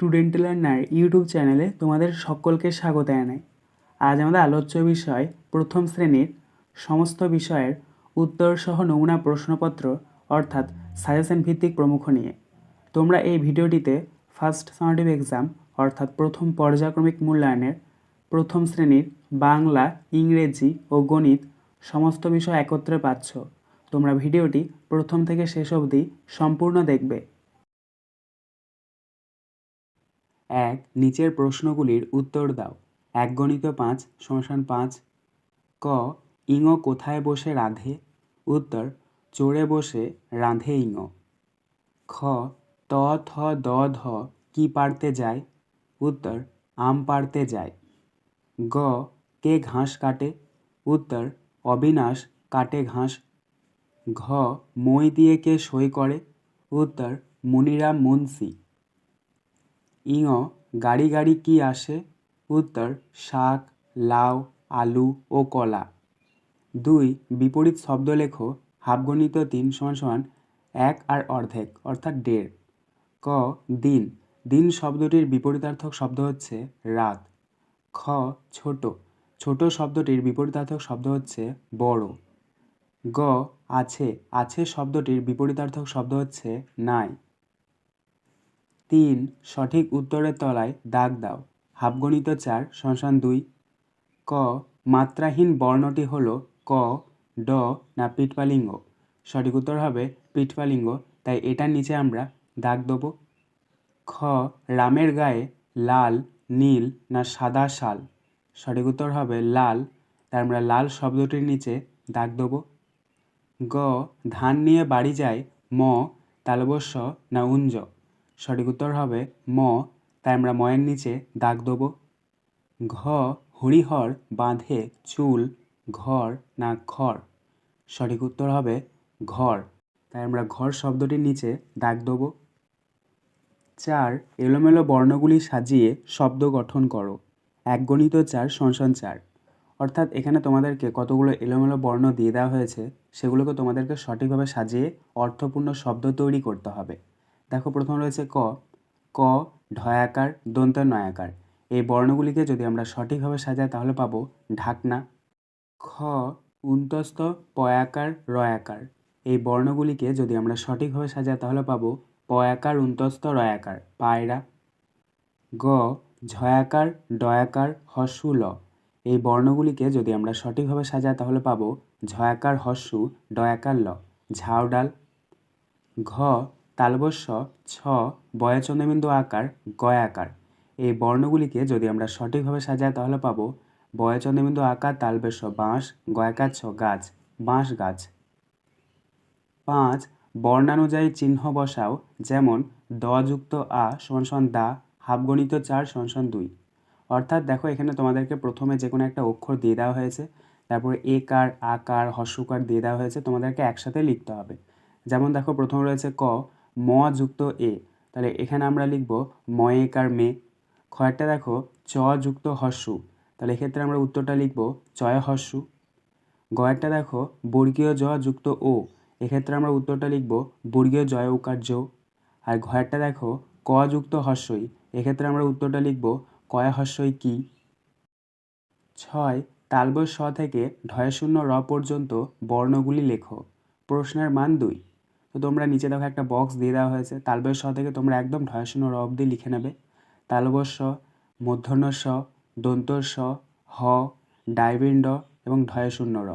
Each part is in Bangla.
স্টুডেন্ট লার্নার ইউটিউব চ্যানেলে তোমাদের সকলকে স্বাগত জানাই। আজ আমাদের আলোচ্য বিষয় প্রথম শ্রেণির সমস্ত বিষয়ের উত্তর সহ নমুনা প্রশ্নপত্র অর্থাৎ সাজেশন ভিত্তিক প্রমুখ নিয়ে। তোমরা এই ভিডিওটিতে ফার্স্ট সামেটিভ এক্সাম অর্থাৎ প্রথম পর্যায়ক্রমিক মূল্যায়নের প্রথম শ্রেণির বাংলা, ইংরেজি ও গণিত সমস্ত বিষয় একত্রে পাচ্ছ। তোমরা ভিডিওটি প্রথম থেকে শেষ অবধি সম্পূর্ণ দেখবে। এক, নিচের প্রশ্নগুলির উত্তর দাও। এক গণিত পাঁচ শ্মশান পাঁচ। ক, ইঙো কোথায় বসে রাঁধে? উত্তর চড়ে বসে রাঁধে ইঙো। খ, ত, থ, দ, ধ, কি পারতে যায়? উত্তর, আম পারতে যায়। গ, কে ঘাস কাটে? উত্তর, অবিনাশ কাটে ঘাস। ঘ, মই দিয়ে কে সই করে? উত্তর মুনিরাম মুন্সি। ইঙ গাড়ি গাড়ি কি আসে? উত্তর, শাক, লাউ, আলু ও কলা। দুই, বিপরীত শব্দ লেখো, হাফগণিত তিন সমান সমান এক আর অর্ধেক, অর্থাৎ দেড়। ক, দিন। দিন শব্দটির বিপরীতার্থক শব্দ হচ্ছে রাত। খ, ছোট। ছোট শব্দটির বিপরীতার্থক শব্দ হচ্ছে বড়। গ, আছে। আছে শব্দটির বিপরীতার্থক শব্দ হচ্ছে নাই। তিন, সঠিক উত্তরের তলায় দাগ দাও। হাফগণিত চার শশান দুই। ক, মাত্রাহীন বর্ণটি হল ক, ড, না পিটপালিঙ্গ সঠিক উত্তর হবে পিটপালিঙ্গ তাই এটার নিচে আমরা দাগ দেবো। খ, রামের গায়ে লাল, নীল, না সাদা শাল। সঠিক উত্তর হবে লাল, তাই আমরা লাল শব্দটির নিচে দাগ দেবো। গ, ধান নিয়ে বাড়ি যায় ম, তালবস্য, না উঞ্জ। সঠিক উত্তর হবে ম, তাই আমরা ময়ের নিচে দাগ দেবো। ঘ, হরিহর বাঁধে চুল, ঘর না ঘর সঠিক উত্তর হবে ঘর, তাই আমরা ঘর শব্দটির নিচে দাগ দেবো। চার, এলোমেলো বর্ণগুলি সাজিয়ে শব্দ গঠন করো এক গণিত চার সংসন চার। অর্থাৎ এখানে তোমাদেরকে কতগুলো এলোমেলো বর্ণ দিয়ে দেওয়া হয়েছে, সেগুলোকে তোমাদেরকে সঠিকভাবে সাজিয়ে অর্থপূর্ণ শব্দ তৈরি করতে হবে। দেখো প্রথম রয়েছে ক। ক, ঢয়াকার দন্ত নয়াকার এই বর্ণগুলিকে যদি আমরা সঠিকভাবে সাজাই, তাহলে পাবো ঢাকনা। খ উন্তস্ত পয়াকার, রয়াকার। এই বর্ণগুলিকে যদি আমরা সঠিকভাবে সাজাই, তাহলে পাবো পয়াকার উন্তস্ত রয়াকার, পায়রা। গ, ঝয়াকার, ডয়াকার, হস্যু, ল। এই বর্ণগুলিকে যদি আমরা সঠিকভাবে সাজাই, তাহলে পাবো ঝয়াকার, হস্যু, ডয়াকার, ল। ঝাউডাল। ঘ তালবস্য ছ, বয়চন্দ্রবিন্দু আকার গয়াকার এই বর্ণগুলিকে যদি আমরা সঠিকভাবে সাজাই, তাহলে পাবো বয়চন্দ্রবিন্দু আকার তালবেশ্য বাঁশ গয়াকার ছ, গাছ, বাঁশ গাছ। পাঁচ, বর্ণানুযায়ী চিহ্ন বসাও, যেমন দ যুক্ত আ সমান দা, হাফগণিত চার সমান দুই। অর্থাৎ দেখো, এখানে তোমাদেরকে প্রথমে যে কোনো একটা অক্ষর দিয়ে দেওয়া হয়েছে, তারপরে একার, আকার হস্যকার দিয়ে দেওয়া হয়েছে, তোমাদেরকে একসাথে লিখতে হবে। যেমন দেখো, প্রথম রয়েছে ক ম যুক্ত এ। তাহলে এখানে আমরা লিখব ম একার মে। খয়েরটা দেখো চ যুক্ত হস্যু তাহলে এক্ষেত্রে আমরা উত্তরটা লিখব চয় হস্যু গয়েরটা দেখো বর্গীয় জ যুক্ত ও। এক্ষেত্রে আমরা উত্তরটা লিখব বর্গীয় জয় উকার জো আর ঘয়েরটা দেখো ক যুক্ত হস্যই এক্ষেত্রে আমরা উত্তরটা লিখব কয় হস্যই কি। ছয় তালবস স থেকে ঢয় শূন্য র পর্যন্ত বর্ণগুলি লেখো। প্রশ্নের মান দুই। তো তোমরা নিচে দেখো একটা বক্স দিয়ে দেওয়া হয়েছে। তালবস স থেকে তোমরা একদম ঢয় শূন্য র অব্দি লিখে নেবে। তালবস স মূর্ধন্য স দন্ত স হ ডাইবিন্ড এবং ঢয় শূন্য র।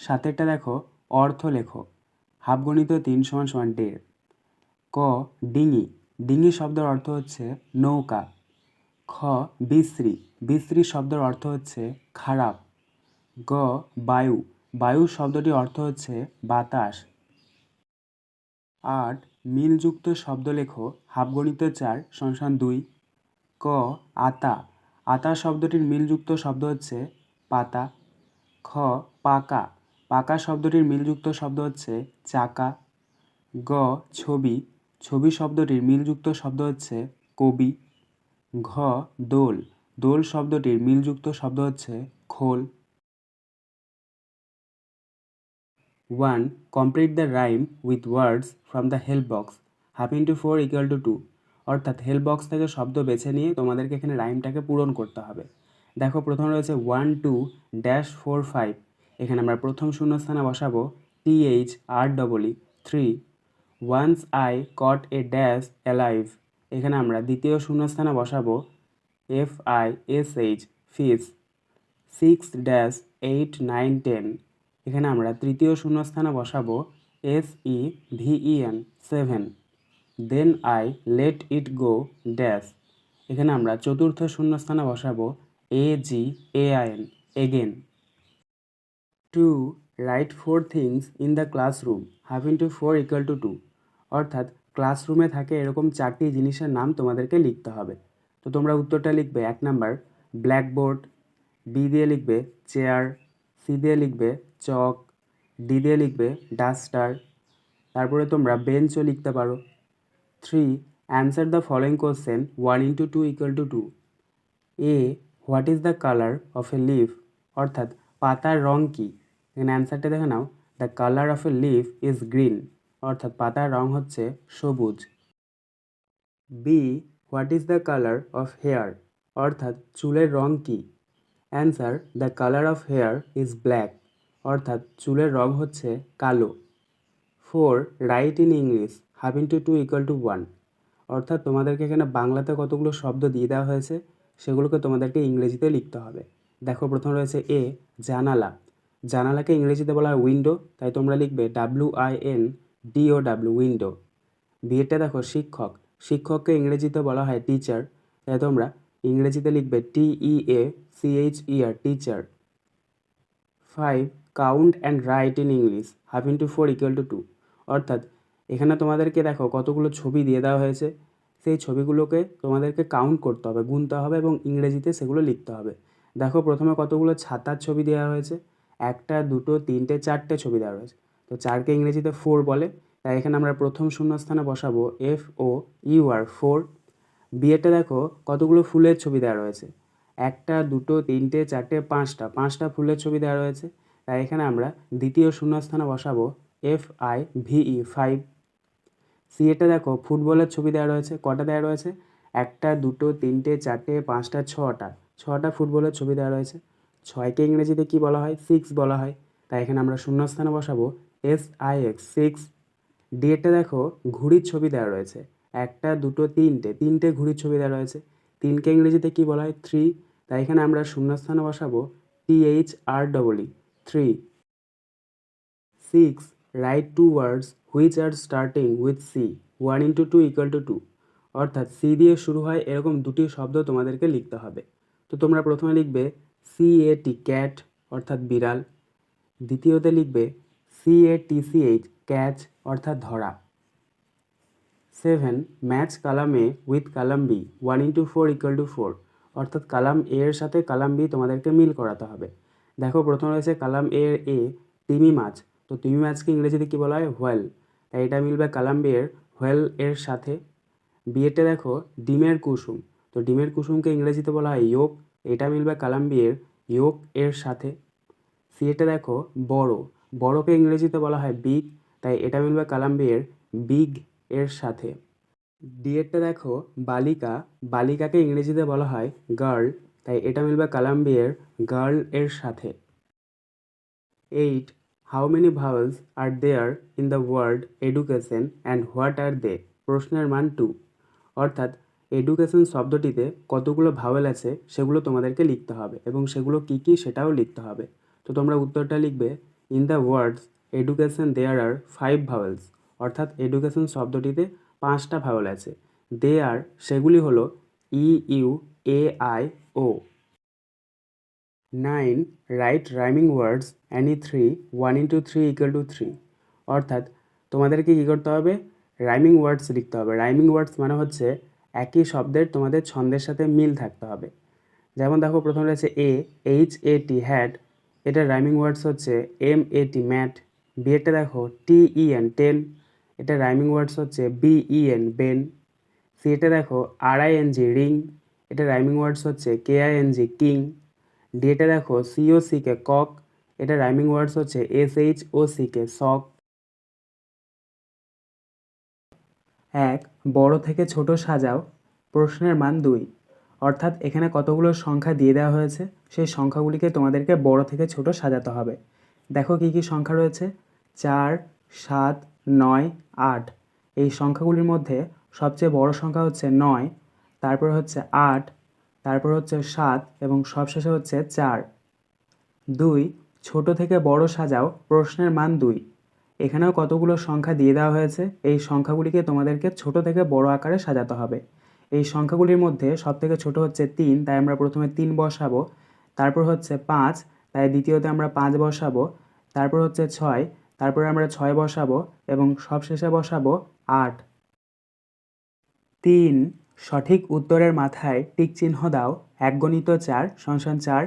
সাতেরটা দেখো, অর্থ লেখো। হাফগণিত তিন সমান সমান দেড়। ক, ডিঙি। ডিঙি শব্দের অর্থ হচ্ছে নৌকা। খ, বিশ্রী। বিশ্রী শব্দের অর্থ হচ্ছে খারাপ। গ, বায়ু। বায়ু শব্দটির অর্থ হচ্ছে বাতাস। আট মিলযুক্ত শব্দ লেখো হাফগণিত চার, সংসান দুই, ক, আতা। আতা শব্দটির মিলযুক্ত শব্দ হচ্ছে পাতা। খ, পাকা। পাকা শব্দটির মিলযুক্ত শব্দ হচ্ছে চাকা। গ, ছবি। ছবি শব্দটির মিলযুক্ত শব্দ হচ্ছে কবি। ঘ, দোল। দোল শব্দটির মিলযুক্ত শব্দ হচ্ছে খোল। One complete the rhyme with words from the help box half into four equal to two অর্থাৎ হেল্প বক্স থেকে শব্দ বেছে নিয়ে তোমাদেরকে এখানে রাইমটাকে পূরণ করতে হবে। দেখো, প্রথম রয়েছে one two dash four five এখানে আমরা প্রথম শূন্যস্থানে বসাবো T H R double E three once I caught a dash alive এখানে আমরা দ্বিতীয় শূন্যস্থানে বসাবো F I S H fish six dash eight nine ten এখানে আমরা তৃতীয় শূন্যস্থানে বসাবো S E V E N seven then I let it go dash এখানে আমরা চতুর্থ শূন্যস্থানে বসাবো A G A again two write four things in the classroom half into four equal to two অর্থাৎ ক্লাসরুমে থাকে এরকম চারটি জিনিসের নাম তোমাদেরকে লিখতে হবে। তো তোমরা উত্তরটা লিখবে এক নাম্বার ব্ল্যাকবোর্ড বি দিয়ে লিখবে চেয়ার সি দিয়ে লিখবে চক ডি দিয়ে লিখবে ডাস্টার তারপরে তোমরা বেঞ্চও লিখতে পারো। Three, answer the following question, one into two equal to two. A, what is the colour of a leaf? অর্থাৎ, পাতার রং কী? এখানে অ্যান্সারটা দেখে নাও। The colour of a leaf is green. অর্থাৎ, পাতার রং হচ্ছে সবুজ। B, what is the colour of hair? অর্থাৎ, চুলের রং কী? Answer, the colour of hair is black. অর্থাৎ চুলের রং হচ্ছে কালো। Four write in English half into two equal to one অর্থাৎ তোমাদেরকে এখানে বাংলাতে কতগুলো শব্দ দিয়ে দেওয়া হয়েছে, সেগুলোকে তোমাদেরকে ইংরেজিতে লিখতে হবে। দেখো, প্রথম রয়েছে এ জানালা। জানালাকে ইংরেজিতে বলা হয় উইন্ডো তাই তোমরা লিখবে W I N D O W window বিয়েটা দেখো, শিক্ষক। শিক্ষককে ইংরেজিতে বলা হয় টিচার তাই তোমরা ইংরেজিতে লিখবে T E A C H teacher five count and write in English half into four equal to two অর্থাৎ, এখানে তোমাদেরকে দেখো কতগুলো ছবি দিয়ে দেওয়া হয়েছে। সেই ছবিগুলোকে তোমাদেরকে কাউন্ট করতে হবে, গুনতে হবে এবং ইংরেজিতে সেগুলো লিখতে হবে। দেখো প্রথমে কতগুলো ছাতার ছবি দেওয়া হয়েছে। একটা, দুটো, তিনটে, চারটে ছবি দেওয়া হয়েছে। তো চারকে ইংরেজিতে ফোর বলে। তাই এখানে আমরা প্রথম শূন্যস্থানে বসাবো F O U R four বিয়েটা দেখো কতগুলো ফুলের ছবি দেওয়া রয়েছে। একটা, দুটো, তিনটে, চারটে, পাঁচটা। পাঁচটা ফুলের ছবি দেওয়া রয়েছে। তাই এখানে আমরা দ্বিতীয় শূন্যস্থানে বসাবো F I V E five C এটা দেখো, ফুটবলের ছবি দেওয়া রয়েছে, কটা দেওয়া রয়েছে? একটা, দুটো, তিনটে, চারটে, পাঁচটা, ছটা। ছটা ফুটবলের ছবি দেওয়া রয়েছে। ছয়কে ইংরেজিতে কী বলা হয়? সিক্স বলা হয়। তাই এখানে আমরা শূন্যস্থানে বসাবো S I X six D এটা দেখো, ঘুড়ির ছবি দেওয়া রয়েছে। একটা, দুটো, তিনটে। তিনটে ঘুড়ির ছবি দেওয়া রয়েছে। তিনকে ইংরেজিতে কী বলা হয়? থ্রি তাই এখানে আমরা শূন্যস্থানে বসাবো T H R double E three six write two words which are starting with C one into two equal to two অর্থাৎ সি দিয়ে শুরু হয় এরকম দুটি শব্দ তোমাদেরকে লিখতে হবে। তো তোমরা প্রথমে লিখবে সি এ টি ক্যাট অর্থাৎ বিড়াল। দ্বিতীয়তে লিখবে C A T C H catch অর্থাৎ ধরা। Seven match column A with column B one into four equal to four অর্থাৎ কালাম এ এর সাথে কালাম বি তোমাদেরকে মিল করাতে হবে। দেখো প্রথম রয়েছে কালাম এর এ, তিমি মাছ। তো তিমি মাছকে ইংরেজিতে কী বলা হয়? হোয়েল। তাই এটা মিলবে কালাম বি এর, হোয়েল এর সাথে। বিয়েতে দেখো, ডিমের কুসুম। তো ডিমের কুসুমকে ইংরেজিতে বলা হয় ইয়োক। এটা মিলবে কালাম বি এর, ইয়োক এর সাথে। সিএটা দেখো, বড়। বড়কে ইংরেজিতে বলা হয় বিগ। তাই এটা মিলবে কালাম বি এর, বিগ এর সাথে। ডিএরটা দেখো, বালিকা। বালিকাকে ইংরেজিতে বলা হয় গার্ল। তাই এটা মিলবে কালাম বি এর গার্ল এর সাথে। Eight how many vowels are there in the world education and what are they প্রশ্নের মান টু অর্থাৎ এডুকেশন শব্দটিতে কতগুলো ভাওয়েল আছে সেগুলো তোমাদেরকে লিখতে হবে এবং সেগুলো কী কী সেটাও লিখতে হবে। তো তোমরা উত্তরটা লিখবে in the words education there are five vowels অর্থাৎ এডুকেশন শব্দটিতে পাঁচটা ভাওয়েল আছে। দে আর সেগুলি হলো E U A I O nine write rhyming words any three one into three equal to three অর্থাৎ তোমাদেরকে কী করতে হবে? রাইমিং ওয়ার্ডস লিখতে হবে। রাইমিং ওয়ার্ডস মানে হচ্ছে একই শব্দের তোমাদের ছন্দের সাথে মিল থাকতে হবে। যেমন দেখো, প্রথম রয়েছে A H A T hat এটার রাইমিং ওয়ার্ডস হচ্ছে এম এ টি ম্যাট বিয়েটা দেখো টি ই এন টেন এটা রাইমিং ওয়ার্ডস হচ্ছে B E N Ben C এটা দেখো R I N G ring এটা রাইমিং ওয়ার্ডস হচ্ছে K I N G king D এটা দেখো C O C K cock এটা রাইমিং ওয়ার্ডস হচ্ছে S H O C K shock এক, বড় থেকে ছোট সাজাও। প্রশ্নের মান দুই। অর্থাৎ এখানে কতগুলো সংখ্যা দিয়ে দেওয়া হয়েছে, সেই সংখ্যাগুলিকে তোমাদেরকে বড় থেকে ছোট সাজাতে হবে। দেখো কী কী সংখ্যা রয়েছে। চার, সাত, নয়, আট। এই সংখ্যাগুলির মধ্যে সবচেয়ে বড় সংখ্যা হচ্ছে নয়। তারপর হচ্ছে আট, তারপর হচ্ছে সাত এবং সবশেষে হচ্ছে চার। দুই, ছোট থেকে বড় সাজাও, প্রশ্নের মান দুই। এখানেও কতগুলো সংখ্যা দিয়ে দেওয়া হয়েছে? এই সংখ্যাগুলিকে তোমাদেরকে ছোট থেকে বড় আকারে সাজাতে হবে। এই সংখ্যাগুলির মধ্যে সব থেকে ছোটো হচ্ছে তিন, তাই আমরা প্রথমে তিন বসাবো। তারপর হচ্ছে পাঁচ, তাই দ্বিতীয়তে আমরা পাঁচ বসাবো। তারপর হচ্ছে ছয়, তারপরে আমরা ছয় বসাবো এবং সবশেষে বসাবো আট। তিন সঠিক উত্তরের মাথায় টিক চিহ্ন দাও এক গণিত চার সংসান চার।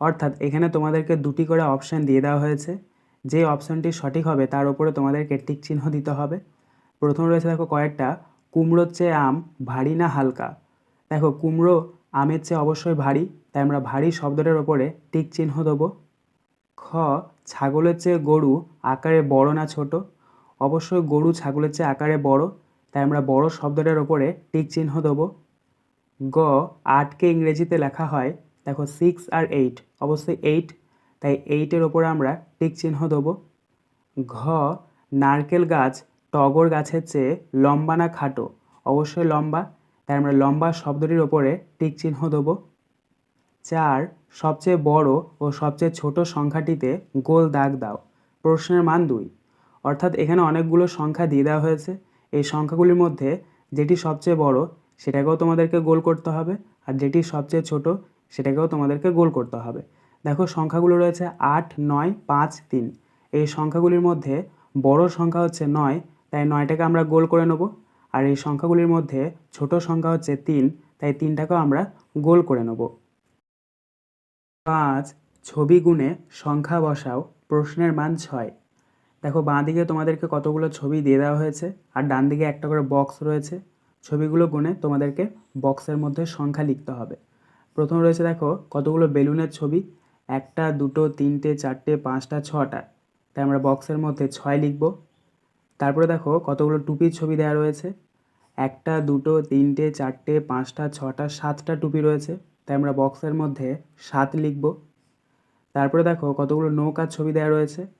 অর্থাৎ এখানে তোমাদেরকে দুটি করে অপশান দিয়ে দেওয়া হয়েছে। যে অপশানটি সঠিক হবে, তার উপরে তোমাদেরকে টিক চিহ্ন দিতে হবে। প্রথম রয়েছে দেখো কয়েকটা, কুমড়োর চেয়ে আম ভারী না হালকা? দেখো কুমড়ো আমের চেয়ে অবশ্যই ভারী, তাই আমরা ভারী শব্দটার ওপরে টিক চিহ্ন দেবো। খ, ছাগলের চেয়ে গরু আকারে বড় না ছোট? অবশ্যই গরু ছাগলের চেয়ে আকারে বড়। তাই আমরা বড় শব্দটার ওপরে টিক চিহ্ন দেবো। গ, আটকে ইংরেজিতে লেখা হয়, দেখো সিক্স আর এইট অবশ্যই এইট তাই এইটের ওপরে আমরা টিক চিহ্ন দেবো। ঘ, নারকেল গাছ টগর গাছের চেয়ে লম্বা না খাটো? অবশ্যই লম্বা, তাই আমরা লম্বা শব্দটির ওপরে টিক চিহ্ন দেবো। চার, সবচেয়ে বড় ও সবচেয়ে ছোট সংখ্যাটিতে গোল দাগ দাও। প্রশ্নের মান দুই। অর্থাৎ এখানে অনেকগুলো সংখ্যা দিয়ে দেওয়া হয়েছে। এই সংখ্যাগুলির মধ্যে যেটি সবচেয়ে বড়, সেটাকেও তোমাদেরকে গোল করতে হবে, আর যেটি সবচেয়ে ছোট, সেটাকেও তোমাদেরকে গোল করতে হবে। দেখো, সংখ্যাগুলো রয়েছে আট, নয়, পাঁচ, তিন। এই সংখ্যাগুলির মধ্যে বড় সংখ্যা হচ্ছে নয়, তাই নয়টাকে আমরা গোল করে নেব। আর এই সংখ্যাগুলির মধ্যে ছোট সংখ্যা হচ্ছে তিন, তাই তিনটাকেও আমরা গোল করে নেব। পাঁচ, ছবি গুণে সংখ্যা বসাও, প্রশ্নের মান ছয়। দেখো, বাঁ দিকে তোমাদেরকে কতগুলো ছবি দিয়ে দেওয়া হয়েছে আর ডান দিকে একটা করে বক্স রয়েছে। ছবিগুলো গুনে তোমাদেরকে বক্সের মধ্যে সংখ্যা লিখতে হবে। প্রথম রয়েছে দেখো, কতগুলো বেলুনের ছবি? একটা, দুটো, তিনটে, চারটে, পাঁচটা, ছটা। তাই আমরা বক্সের মধ্যে ছয় লিখব। তারপরে দেখো, কতগুলো টুপির ছবি দেওয়া রয়েছে? একটা, দুটো, তিনটে, চারটে, পাঁচটা, ছটা, সাতটা টুপি রয়েছে। তাই আমরা বক্সের মধ্যে সাত লিখব। তারপরে দেখো, কতগুলো নৌকার ছবি দেওয়া রয়েছে?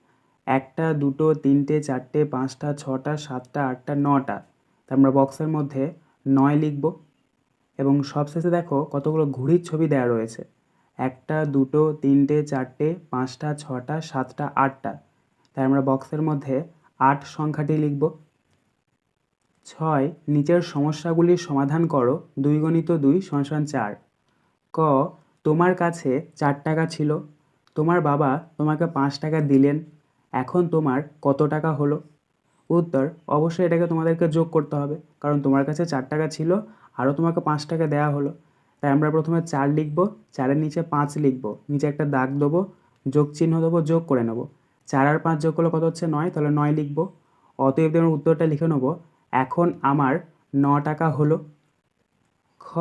একটা, দুটো, তিনটে, চারটে, পাঁচটা, ছটা, সাতটা, আটটা, নটা। তাই আমরা বক্সের মধ্যে নয় লিখব এবং সবশেষে দেখো কতগুলো ঘুড়ির ছবি দেওয়া রয়েছে। একটা, দুটো, তিনটে, চারটে, পাঁচটা, ছটা, সাতটা, আটটা। তাই আমরা বক্সের মধ্যে আট সংখ্যাটি লিখব। ছয়, নিচের সমস্যাগুলির সমাধান করো, দুই গণিত দুই সমান চার। ক, তোমার কাছে চার টাকা ছিল। তোমার বাবা তোমাকে পাঁচ টাকা দিলেন। এখন তোমার কত টাকা হলো? উত্তর, অবশ্যই এটাকে তোমাদেরকে যোগ করতে হবে। কারণ তোমার কাছে চার টাকা ছিল, আরও তোমাকে পাঁচ টাকা দেওয়া হলো। তাই আমরা প্রথমে চার লিখব, চারের নিচে পাঁচ লিখব। নিচে একটা দাগ দেবো, যোগ চিহ্ন দেবো, যোগ করে নেব। চার আর পাঁচ যোগ করলে কত হচ্ছে? নয়, তাহলে নয় লিখব। অতএব আমরা উত্তরটা লিখে নেব। এখন আমার ন টাকা হলো। খ,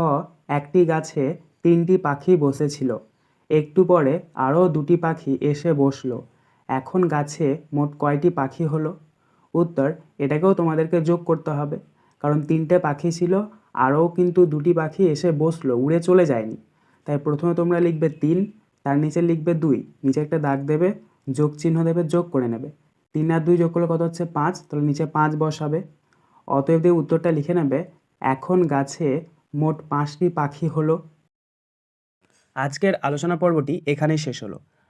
একটি গাছে তিনটি পাখি বসেছিল। একটু পরে আরও দুটি পাখি এসে বসল। এখন গাছে মোট কয়টি পাখি হলো? উত্তর, এটাকেও তোমাদেরকে যোগ করতে হবে। কারণ তিনটে পাখি ছিল, আরও কিন্তু দুটি পাখি এসে বসল, উড়ে চলে যায়নি। তাই প্রথমে তোমরা লিখবে তিন, তার নিচে লিখবে দুই, নিচে একটা দাগ দেবে, যোগ চিহ্ন দেবে, যোগ করে নেবে। তিন আর দুই যোগ করলে কত হচ্ছে? পাঁচ, তাহলে নিচে পাঁচ বসাবে। অতএব দিয়ে উত্তরটা লিখে নেবে, এখন গাছে মোট পাঁচটি পাখি হলো। আজকের আলোচনা পর্বটি এখানেই শেষ হলো।